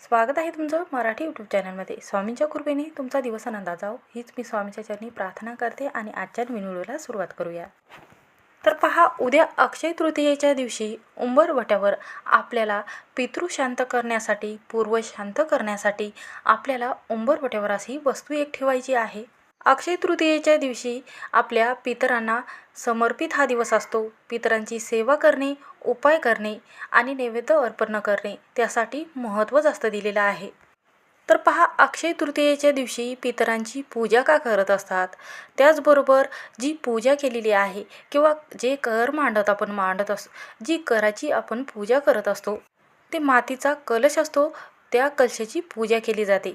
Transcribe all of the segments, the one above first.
स्वागत आहे तुमचं मराठी यूट्यूब चॅनलमध्ये स्वामींच्या कृपेने तुमचा दिवस आनंदा जाओ हीच मी स्वामीच्या चरणी प्रार्थना करते आणि आजच्या नवीन व्हिडिओला सुरुवात करूया. तर पहा उद्या अक्षय तृतीयेच्या दिवशी उंबरवट्यावर आपल्याला पितृ शांत करण्यासाठी पूर्व शांत करण्यासाठी आपल्याला उंबरवट्यावर अशी वस्तू एक ठेवायची आहे. अक्षय तृतीयेच्या दिवशी आपल्या पितरांना समर्पित हा दिवस असतो. पितरांची सेवा करणे उपाय करणे आणि नैवेद्य अर्पण करणे त्यासाठी महत्त्व जास्त दिलेलं आहे. तर पहा अक्षय तृतीयेच्या दिवशी पितरांची पूजा का करत असतात? त्याचबरोबर जी पूजा केलेली आहे किंवा जे कर मांडत आपण मांडत असतो जी कराची आपण पूजा करत असतो ते मातीचा कलश असतो त्या कलशाची पूजा केली जाते.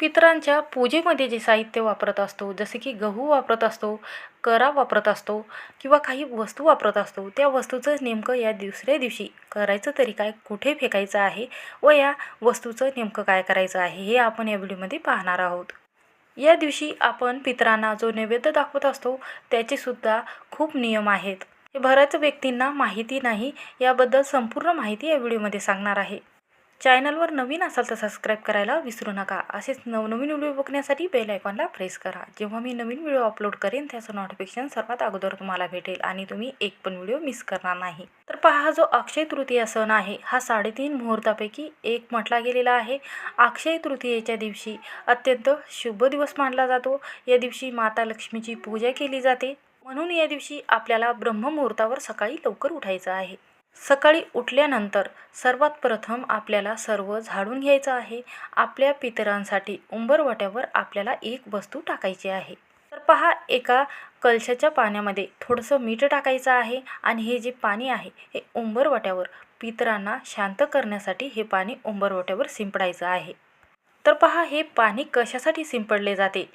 पितरांच्या पूजेमध्ये जे साहित्य वापरत असतो जसे की गहू वापरत असतो करा वापरत असतो किंवा काही वस्तू वापरत असतो त्या वस्तूचं नेमकं या दुसऱ्या दिवशी करायचं तरी काय कुठे फेकायचं आहे व या वस्तूचं नेमकं काय करायचं आहे हे आपण या व्हिडिओमध्ये पाहणार आहोत. या दिवशी आपण पितरांना जो नैवेद्य दाखवत असतो त्याचेसुद्धा खूप नियम आहेत. हे बऱ्याच व्यक्तींना माहिती नाही याबद्दल संपूर्ण माहिती या व्हिडिओमध्ये सांगणार आहे. चॅनलवर नवीन असाल तर सबस्क्राईब करायला विसरू नका. असेच नवनवीन व्हिडिओ बघण्यासाठी बेल आयकॉनला प्रेस करा. जेव्हा मी नवीन व्हिडिओ अपलोड करेन त्याचं नोटिफिकेशन सर्वात अगोदर तुम्हाला भेटेल आणि तुम्ही एक पण व्हिडिओ मिस करणार नाही. तर पहा जो अक्षय तृतीया सण आहे हा साडेतीन मुहूर्तापैकी एक म्हटला गेलेला आहे. अक्षय तृतीयेच्या दिवशी अत्यंत शुभ दिवस मानला जातो. या दिवशी माता लक्ष्मीची पूजा केली जाते. म्हणून या दिवशी आपल्याला ब्रह्ममुहूर्तावर सकाळी लवकर उठायचं आहे. सकाळी उठल्यानंतर सर्वात प्रथम आपल्याला सर्व झाडून घ्यायचं आहे. आपल्या पितरांसाठी उंबरवाट्यावर आपल्याला एक वस्तू टाकायची आहे. तर पहा एका कलशाच्या पाण्यामध्ये थोडंसं मीठ टाकायचं आहे आणि हे जे पाणी आहे हे उंबरवाट्यावर पितरांना शांत करण्यासाठी हे पाणी उंबरवाट्यावर शिंपडायचं आहे. तर पहा हे पाणी कशासाठी शिंपडले जाते?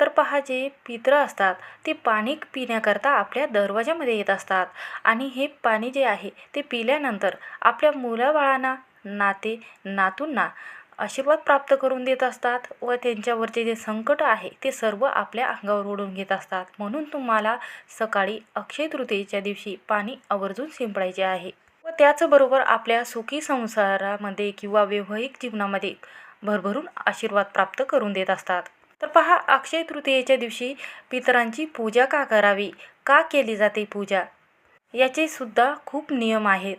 तर पहा जे पितरं असतात ते पाणी पिण्याकरता आपल्या दरवाजामध्ये येत असतात. आणि हे पाणी जे आहे ते पिल्यानंतर आपल्या मुलाबाळांना नाते नातूंना आशीर्वाद प्राप्त करून देत असतात व त्यांच्यावरचे जे संकट आहे ते सर्व आपल्या अंगावर ओढून घेत असतात. म्हणून तुम्हाला सकाळी अक्षय तृतीयेच्या दिवशी पाणी आवर्जून शिंपडायचे आहे. व त्याचबरोबर आपल्या सुखी संसारामध्ये किंवा वैवाहिक जीवनामध्ये भरभरून आशीर्वाद प्राप्त करून देत असतात. तर पहा अक्षय तृतीयेच्या दिवशी पितरांची पूजा का करावी? का केली जाते पूजा? याचे सुद्धा खूप नियम आहेत.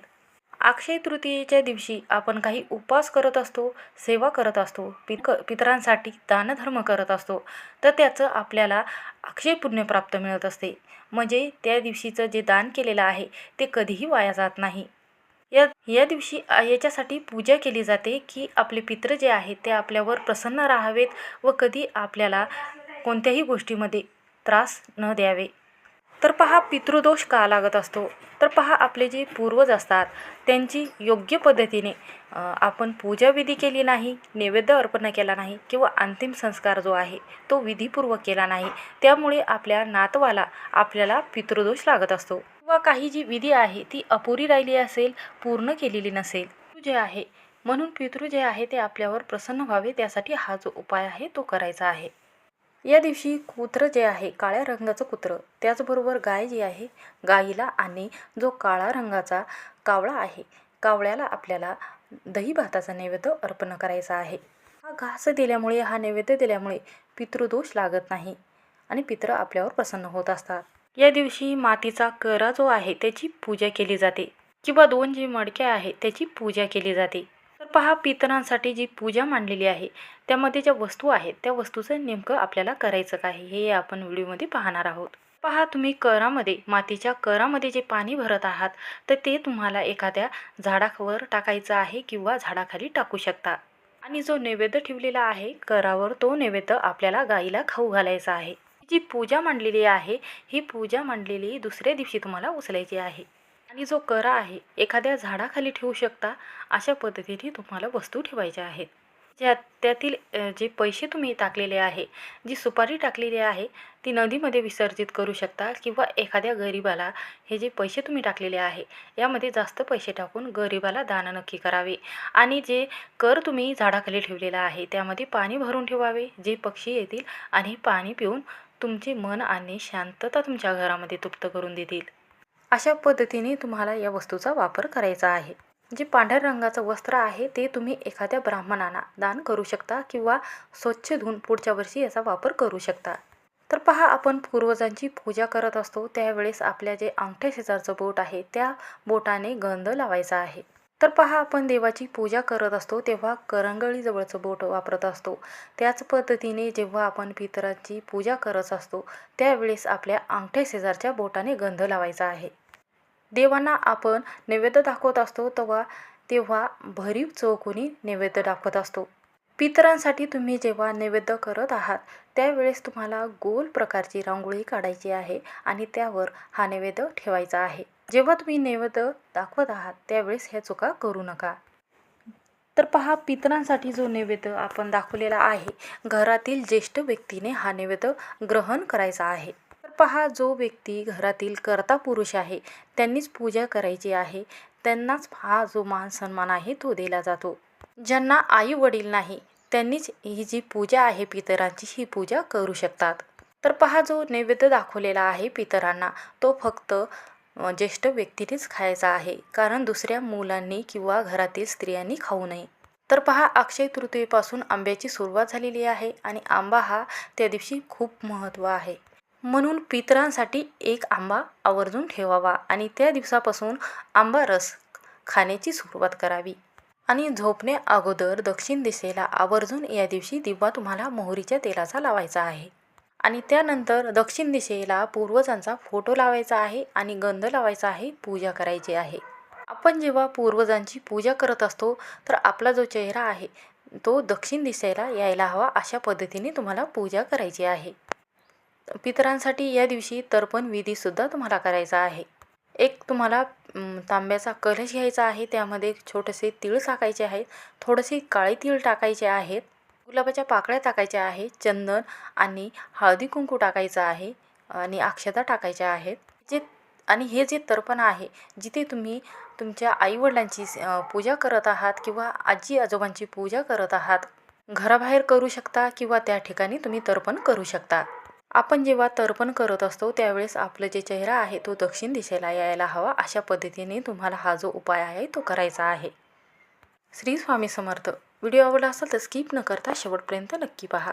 अक्षय तृतीयेच्या दिवशी आपण काही उपवास करत असतो सेवा करत असतो पिक पितरांसाठी दानधर्म करत असतो तर त्याचं आपल्याला अक्षय पुण्य प्राप्त मिळत असते. म्हणजे त्या दिवशीचं जे दान केलेलं आहे ते कधीही वाया जात नाही. या या दिवशी याच्यासाठी पूजा केली जाते की आपले पित्र जे आहेत ते आपल्यावर प्रसन्न राहावेत व कधी आपल्याला कोणत्याही गोष्टीमध्ये त्रास न द्यावे. तर पहा पितृदोष का लागत असतो? तर पहा आपले जे पूर्वज असतात त्यांची योग्य पद्धतीने आपण पूजाविधी केली नाही नैवेद्य अर्पण केला नाही किंवा अंतिम संस्कार जो आहे तो विधीपूर्वक केला नाही त्यामुळे आपल्या नातवाला आपल्याला पितृदोष लागत असतो. किंवा काही जी विधी आहे ती अपुरी राहिली असेल पूर्ण केलेली नसेल. जे आहे. म्हणून पितृ जे आहे ते आपल्यावर प्रसन्न व्हावे त्यासाठी हा जो उपाय आहे तो करायचा आहे. या दिवशी कुत्रं जे आहे काळ्या रंगाचं कुत्रं त्याचबरोबर गाय जी आहे गाईला आणि जो काळा रंगाचा कावळा आहे कावळ्याला आपल्याला दही भाताचा नैवेद्य अर्पण करायचा आहे. हा घास दिल्यामुळे हा नैवेद्य दिल्यामुळे पितृदोष लागत नाही आणि पित्र आपल्यावर प्रसन्न होत असतात. या दिवशी मातीचा करा जो आहे त्याची पूजा केली जाते. किंवा दोन जी मडक्या आहे त्याची पूजा केली जाते. तर पहा पितरांसाठी जी पूजा मांडलेली आहे त्यामध्ये ज्या वस्तू आहेत त्या वस्तूचं नेमकं आपल्याला करायचं काय हे आपण व्हिडिओमध्ये पाहणार आहोत. पहा तुम्ही करामध्ये मातीच्या करामध्ये जे पाणी भरत आहात तर ते तुम्हाला एखाद्या झाडावर टाकायचं आहे किंवा झाडाखाली टाकू शकता. आणि जो नैवेद्य ठेवलेला आहे करावर तो नैवेद्य आपल्याला गाईला खाऊ घालायचा आहे. जी पूजा मांडलेली आहे ही पूजा मांडलेली दुसऱ्या दिवशी तुम्हाला उचलायची आहे. आणि जो करा आहे एखाद्या झाडाखाली ठेवू शकता अशा पद्धतीने तुम्हाला वस्तू ठेवायच्या आहेत. ज्या त्यातील जे पैसे तुम्ही टाकलेले आहे जी सुपारी टाकलेली आहे ती नदीमध्ये विसर्जित करू शकता किंवा एखाद्या गरिबाला हे जे पैसे तुम्ही टाकलेले आहे यामध्ये जास्त पैसे टाकून गरिबाला दान नक्की करावे. आणि जे कर तुम्ही झाडाखाली ठेवलेला आहे त्यामध्ये पाणी भरून ठेवावे जे पक्षी येतील आणि पाणी पिऊन तुमचे मन आणि शांतता तुमच्या घरामध्ये तृप्त करून देतील. अशा पद्धतीने तुम्हाला या वस्तूचा वापर करायचा आहे. जे पांढऱ्या रंगाचं वस्त्र आहे ते तुम्ही एखाद्या ब्राह्मणांना दान करू शकता किंवा स्वच्छ धुवून पुढच्या वर्षी याचा वापर करू शकता. तर पहा आपण पूर्वजांची पूजा करत असतो त्यावेळेस आपल्या जे अंगठ्या शेजारचं बोट आहे त्या बोटाने गंध लावायचा आहे. तर पहा आपण देवाची पूजा करत असतो तेव्हा करंगळीजवळचं बोट वापरत असतो. त्याच पद्धतीने जेव्हा आपण पितरांची पूजा करत असतो त्यावेळेस आपल्या अंगठ्या शेजारच्या बोटाने गंध लावायचा आहे. देवांना आपण नैवेद्य दाखवत असतो तेव्हा तेव्हा भरीव चौकोनी नैवेद्य दाखवत असतो. पितरांसाठी तुम्ही जेव्हा नैवेद्य करत आहात त्यावेळेस तुम्हाला गोल प्रकारची रांगोळी काढायची आहे आणि त्यावर हा नैवेद्य ठेवायचा आहे. जेव्हा तुम्ही नैवेद्य दाखवत आहात त्यावेळेस ह्या चुका करू नका. तर पहा पितरांसाठी जो नैवेद्य आपण दाखवलेला आहे घरातील ज्येष्ठ व्यक्तीने हा नैवेद्य ग्रहण करायचा आहे. तर पहा जो व्यक्ती घरातील कर्ता पुरुष आहे त्यांनीच पूजा करायची आहे त्यांनाच हा जो मान सन्मान आहे तो दिला जातो. ज्यांना आई वडील नाही त्यांनीच ही जी पूजा आहे पितरांची ही पूजा करू शकतात. तर पहा जो नैवेद्य दाखवलेला आहे पितरांना तो फक्त ज्येष्ठ व्यक्तीनेच खायचा आहे. कारण दुसऱ्या मुलांनी किंवा घरातील स्त्रियांनी खाऊ नये. तर पहा अक्षय तृतीयेपासून आंब्याची सुरुवात झालेली आहे आणि आंबा हा त्या दिवशी खूप महत्त्व आहे. म्हणून पितरांसाठी एक आंबा आवर्जून ठेवावा आणि त्या दिवसापासून आंबा रस खाण्याची सुरुवात करावी. आणि झोपण्या अगोदर दक्षिण दिशेला आवर्जून या दिवशी दिवा तुम्हाला मोहरीच्या तेलाचा लावायचा आहे. आणि त्यानंतर दक्षिण दिशेला पूर्वजांचा फोटो लावायचा आहे आणि गंध लावायचा आहे पूजा करायची आहे. आपण जेव्हा पूर्वजांची पूजा करत असतो तर आपला जो चेहरा आहे तो दक्षिण दिशेला यायला हवा अशा पद्धतीने तुम्हाला पूजा करायची आहे. पितरांसाठी या दिवशी तर्पण विधीसुद्धा तुम्हाला करायचा आहे. एक तुम्हाला तांब्याचा कलश घ्यायचा आहे त्यामध्ये छोटेसे तीळ टाकायचे आहेत थोडेसे काळे तीळ टाकायचे आहेत गुलाबाच्या पाकळ्या टाकायच्या आहे चंदन आणि हळदी कुंकू टाकायचं आहे आणि अक्षता टाकायच्या आहेत. जे आणि हे जे तर्पण आहे जिथे तुम्ही तुमच्या आईवडिलांची पूजा करत आहात किंवा आजी आजोबांची पूजा करत आहात घराबाहेर करू शकता किंवा त्या ठिकाणी तुम्ही तर्पण करू शकता. आपण जेव्हा तर्पण करत असतो त्यावेळेस आपलं जे चेहरा आहे तो दक्षिण दिशेला यायला हवा. अशा पद्धतीने तुम्हाला हा जो उपाय आहे तो करायचा आहे. श्री स्वामी समर्थ. व्हिडिओ आवडला असेल तर स्किप न करता शेवटपर्यंत नक्की पहा.